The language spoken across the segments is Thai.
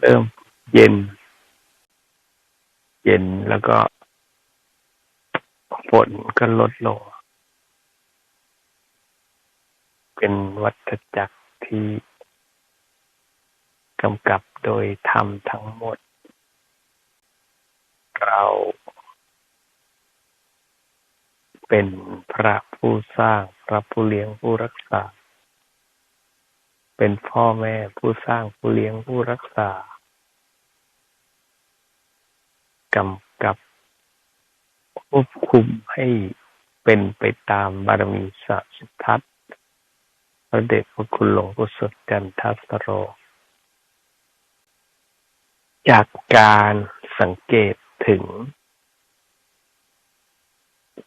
เริ่มเย็น เย็นแล้วก็ฝนก็ลดลง เป็นวัฏจักรที่กำกับโดยธรรมทั้งหมด เราเป็นพระผู้สร้าง พระผู้เลี้ยงผู้รักษา เป็นพ่อแม่ ผู้สร้าง ผู้เลี้ยง ผู้รักษา กำกับ ควบคุมให้เป็นไปตามบารมีสัสิทัตพระเดชพระคุณหลวงปู่สดกันทัสโร จากการสังเกตถึง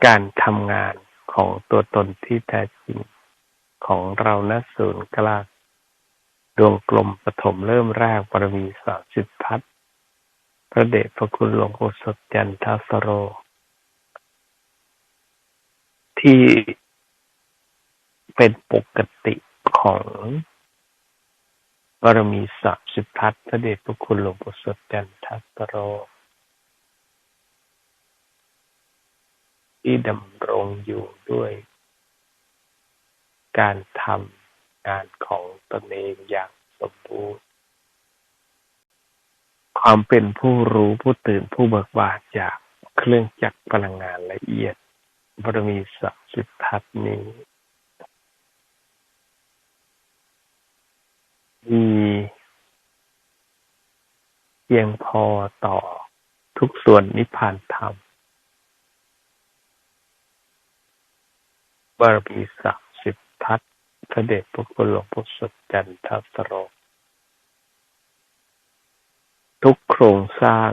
การทำงานของตัวตนที่แท้จริงของเราณศูนย์กลาง ดวงกลมปฐมเริ่มแรก บารมีสาสิทธัตพระเดชพระคุณหลวงปู่สดจันทัสโร ที่เป็นปกติของบารมีสามสิบทัศ พระเดชพระคุณหลวงปู่สดจันทัสโร ที่ดำรงอยู่ด้วยการทำ งานของตนเองอย่างสมบูรณ์ ความเป็นผู้รู้ผู้ตื่นผู้เบิกบานจากเครื่องจักรพลังงานละเอียด บรมีสามสิบทัศนี้มีเพียงพอต่อทุกส่วนนิพพานธรรมบารมีสามสิบทัศ พระเดชพระคุณหลวงพ่อสดจันทสโรทุกโครงสร้าง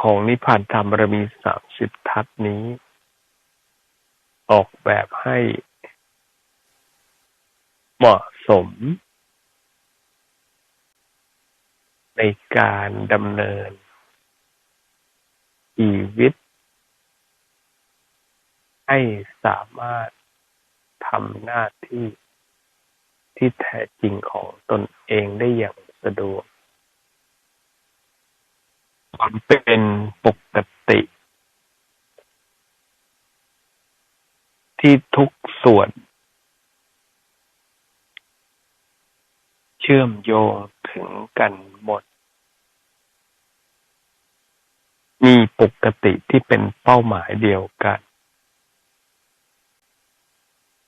ของนิพพานธรรมบารมีสามสิบทัศนี้ ออกแบบให้เหมาะสม ในการดำเนินชีวิต ให้สามารถ ทำหน้าที่ที่แท้จริงของตนเองได้อย่างสะดวกความเป็นปกติ ที่ทุกส่วน เชื่อมโยงถึงกันหมด มีปกติที่เป็นเป้าหมายเดียวกัน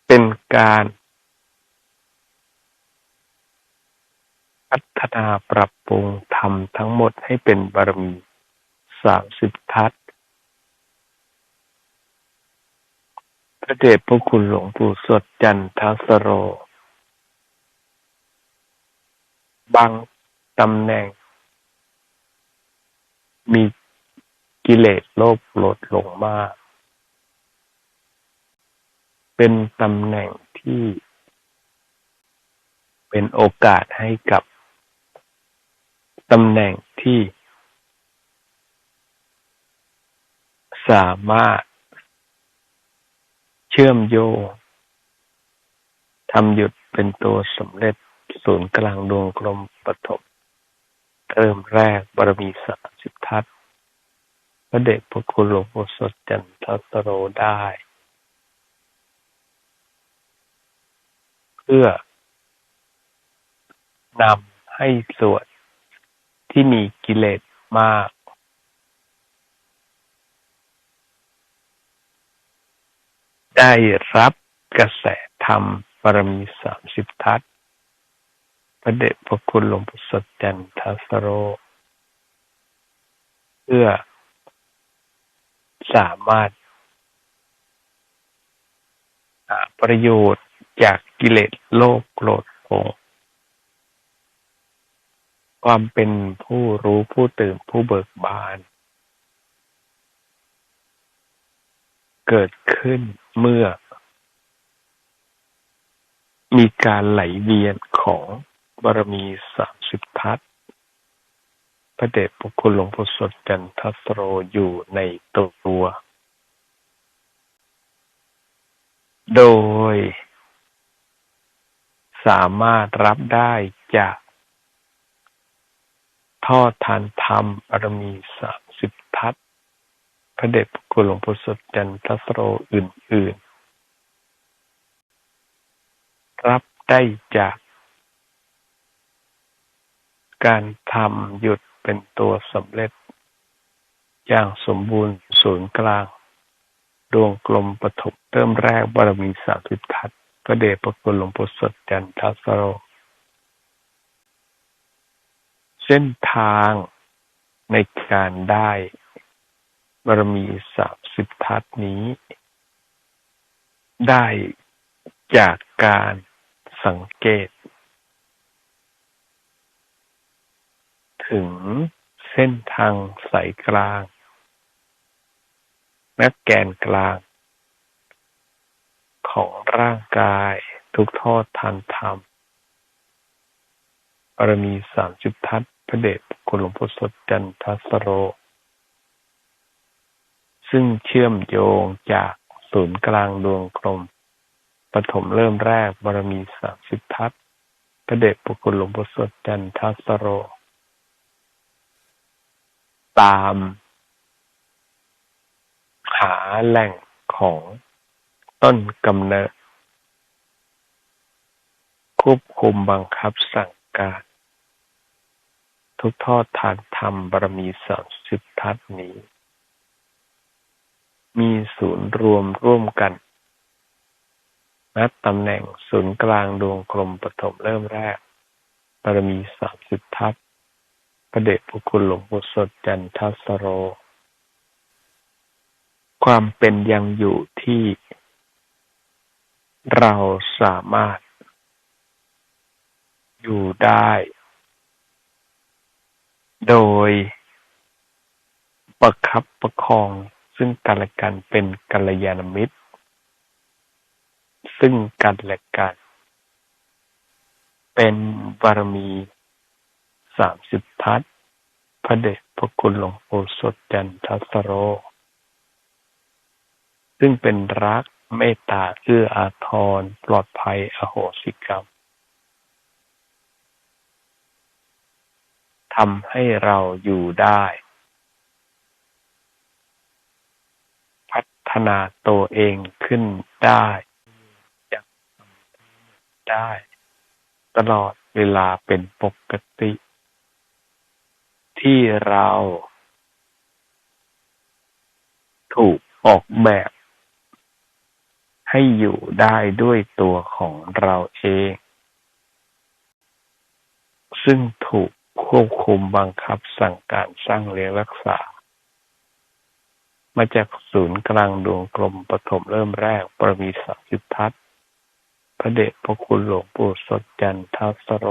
เป็นการพัฒนาปรับปรุงทำทั้งหมดให้เป็นบารมีสามสิบทัศพระเดชพระคุณหลวงปู่สดจันทสโร บางตำแหน่ง มีกิเลสโลภลดลงมาก เป็นตำแหน่งที่เป็นโอกาสให้กับตำแหน่งที่สามารถเชื่อมโยงทำหยุดเป็นตัวสำเร็จศูนย์กลางดวงกลมปฐมเริ่มแรกบารมีสามสิบทัศพระเดชพระคุณหลวงปู่สดจันทสโรได้ เพื่อนำให้ส่วนที่มีกิเลสมาก ได้รับกระแสธรรมบารมีสามสิบทัศพระเดชพระคุณหลวงปู่สดจันทสโร เพื่อสามารถประโยชน์ จากกิเลสโลกโกรธโงความเป็นผู้รู้ผู้ตื่นผู้เบิกบาน เกิดขึ้นเมื่อ มีการไหลเวียนของบารมีสามสิบทัศพระเดชพระคุณหลวงพ่อสดจันทัสโรอยู่ในตัว โดย สามารถรับได้จากทอดทานธรรมบารมีสามสิบทัศพระเดชพระคุณหลวงพ่อสดจันทสโรอื่น ๆ รับได้จาก การทำหยุดเป็นตัวสำเร็จ อย่างสมบูรณ์ศูนย์กลาง ดวงกลมปฐมเริ่มแรกบารมีสามสิบทัศ พระเดชพระคุณหลวงพ่สดจันทสโร เส้นทางในการได้บารมีสามสิบทัศนี้ ได้จากการสังเกต ถึงเส้นทางสายกลาง และแกนกลาง ของร่างกาย ทุกทอดทานธรรมบารมีสามสิบทัศพระเดชคุณหลวงพ่อสดจันทสโร ซึ่งเชื่อมโยงจากศูนย์กลางดวงกลมปฐมเริ่มแรกบารมีสามสิบทัศพระเดชพระคุณหลวงพ่อสดจันทสโร ตาม หาแหล่งของ ต้นกำเนิด ควบคุมบังคับสั่งการ ทุกทอดทานธรรมบารมีสามสิบทัศนี้ มีศูนย์รวมร่วมกันณตำแหน่งศูนย์กลางดวงกลมปฐมเริ่มแรกบารมีสามสิบทัศพระเดชพระคุณหลวงปู่สดจันทสโร ความเป็นยังอยู่ที่ เราสามารถ อยู่ได้ โดย ประคับประคองซึ่งกันและกันเป็นกัลยาณมิตร ซึ่งกันและกัน เป็นบารมีสามสิบทัศพระเดชพระคุณหลวงปู่สดจันทสโร ซึ่งเป็นรัก เมตตาเอื้ออาทร ปลอดภัย อโหสิกรรมทำให้เราอยู่ได้ พัฒนาตัวเองขึ้นได้ย่างได้ ตลอดเวลาเป็นปกติ ที่เรา ถูกออกแบบ ให้อยู่ได้ด้วยตัวของเราเอง ซึ่งถูกควบคุมบังคับสั่งการสร้างเลี้ยงรักษา มาจากศูนย์กลางดวงกลมปฐมเริ่มแรกปรมีสัสิทัศพระเดชพระคุณหลวงปู่สดจันทสโร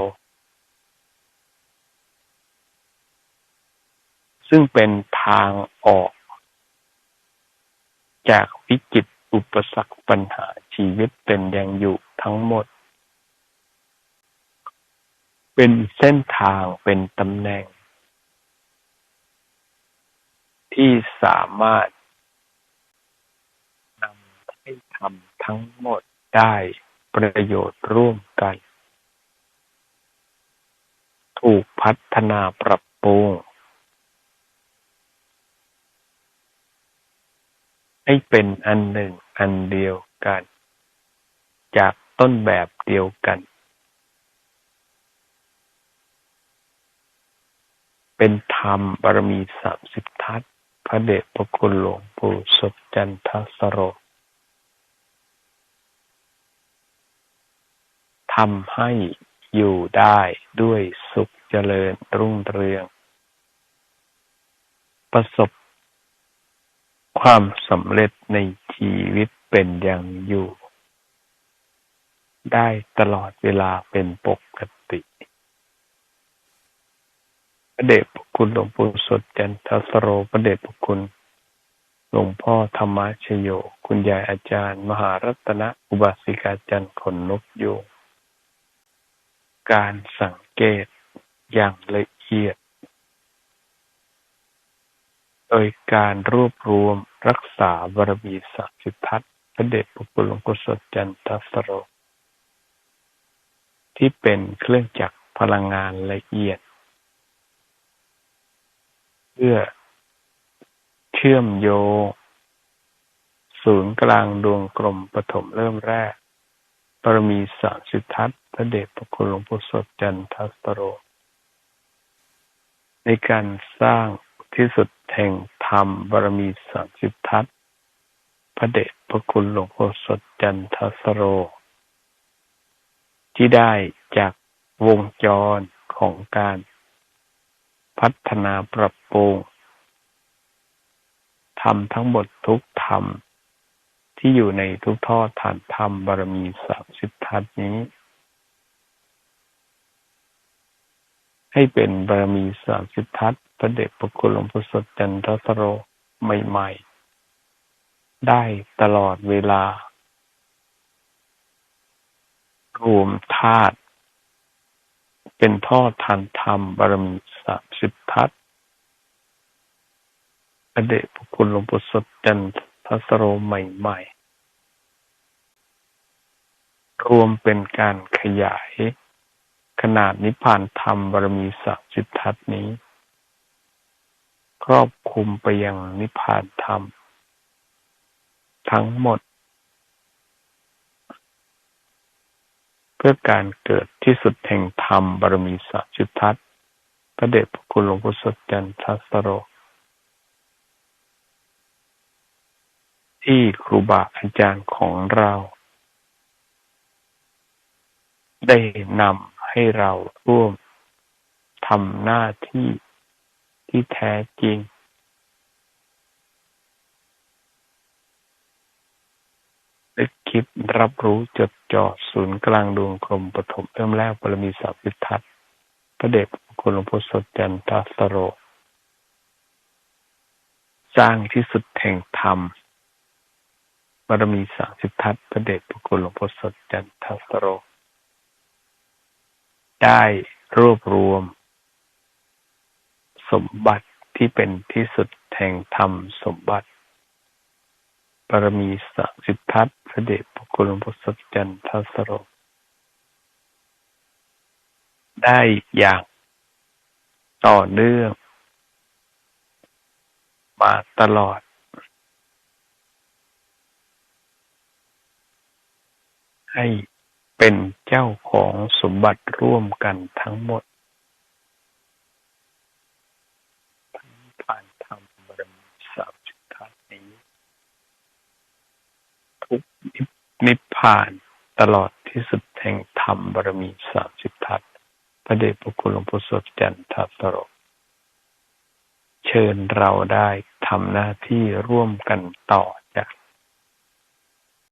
ซึ่งเป็นทางออก จากวิกฤต อุปสรรคปัญหาชีวิตเป็นยังอยู่ทั้งหมด เป็นเส้นทางเป็นตำแหน่ง ที่สามารถนำให้ทำทั้งหมดได้ประโยชน์ร่วมกัน ถูกพัฒนาปรับปรุงให้เป็นอันหนึ่ง อันเดียวกัน จากต้นแบบเดียวกัน เป็นธรรมบารมีสามสิบทัศพระเดชพระคุณหลวงปู่สดจันทสโรทำให้อยู่ได้ด้วยสุขเจริญรุ่งเรือง ประสบ ความสำเร็จในชีวิตเป็นอย่างอยู่ ได้ตลอดเวลาเป็นปกติพระเดชพระคุณหลวงปู่สดจันทสโรพระเดชพระคุณหลวงพ่อธรรมชโย คุณยายอาจารย์ มหารัตนอุบาสิกาจันทร์ขนนกโยงการสังเกตอย่างละเอียด โดยการรวบรวมรักษาบารมีสักสิทัศพระเดชพระคุณหลวงพ่สดจันทสโร ที่เป็นเครื่องจักรพลังงานละเอียด เพื่อเชื่อมโยงศูนย์กลางดวงกลมปฐมเริ่มแรกปรมีสามสิทธัตพระเดชพระคุณหลวงปู่สดจันทสโร ในการสร้าง ที่สุดแห่งธรรมบารมีสามสิทธัตพระเดชพระคุณหลวงปู่สดจันทสโร ที่ได้จากวงจรของการพัฒนาปรับปรุงทำทั้งหมดทุกธรรม ที่อยู่ในทุกท่อฐานธรรมบารมีสามสิบทัศนี้ ให้เป็นบารมีสามสิบทัศ พระเดชพระคุณหลวงพ่อสดจันทสโรใหม่ ๆ ได้ตลอดเวลา รวมธาตุเป็นท่อทานธรรมบารมีสามสิบทัศพระเดชพระคุณหลวงปู่สดจันทสโรใหม่ ๆ รวมเป็นการขยายขนาดนิพพานธรรมบารมีสามสิบทัศนี้ ครอบคุมไปยังนิพพานธรรม ทั้งหมด เพื่อการเกิดที่สุดแห่งธรรมบารมีสัจุทัศพระเดชพระคุณหลวงพ่อสดจันทัสโร ที่ครูบาอาจารย์ของเรา ได้นำให้เราร่วมทำหน้าที่ ที่แท้จริงนึกคิดรับรู้จดจ่อศูนย์กลางดวงกลมปฐมเริ่มแรกบารมีสาวิทัศพระเดชคุณหลวงพ่อสดจันทสโร สร้างที่สุดแห่งธรรมบารมีสาสิทัศพระเดชคุณหลวงพ่อสดจันทสโร ได้รวบรวม สมบัติที่เป็นที่สุดแห่งธรรมสมบัติบารมีสาสิทธัตพระเดชพระคุณหลวงพ่อสัจจันทสโรได้อย่างต่อเนื่องมาตลอด ให้เป็นเจ้าของสมบัติร่วมกันทั้งหมดผ่านธรรมบารมีสามสิทธัตนี้ทุก นิพพานตลอดที่สุดแห่งธรรมบารมีสามสิบทัศพระเดชพระคุณหลวงพ่อสดจันทตโรเชิญเราได้ทำหน้าที่ร่วมกันต่อ